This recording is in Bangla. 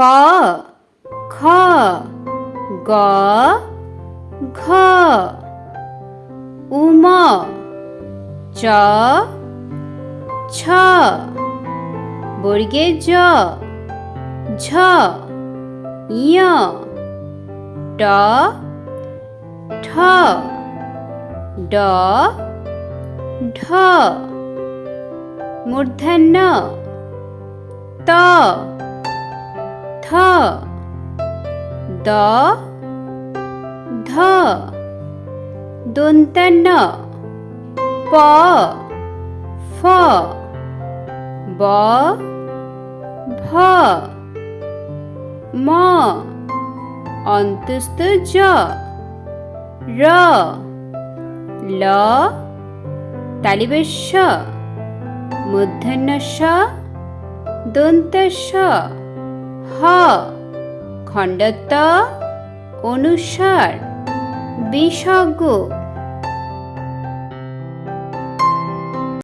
ক, খ, গ, ঘ, উম, চ, ছ, বর্গে জ, ঝ ইয় ট, ঠ, ড, ঢ, মূর্ধন্য, ত থ দ। ধ। দন্তন্য। প। ফ। ব। ভ। ম। অন্তস্থ জ। র। ল। তালিবেশ্য মূর্ধন্যস্য দন্তস্য। হ। খণ্ডত্ব অনুসার বিসর্গ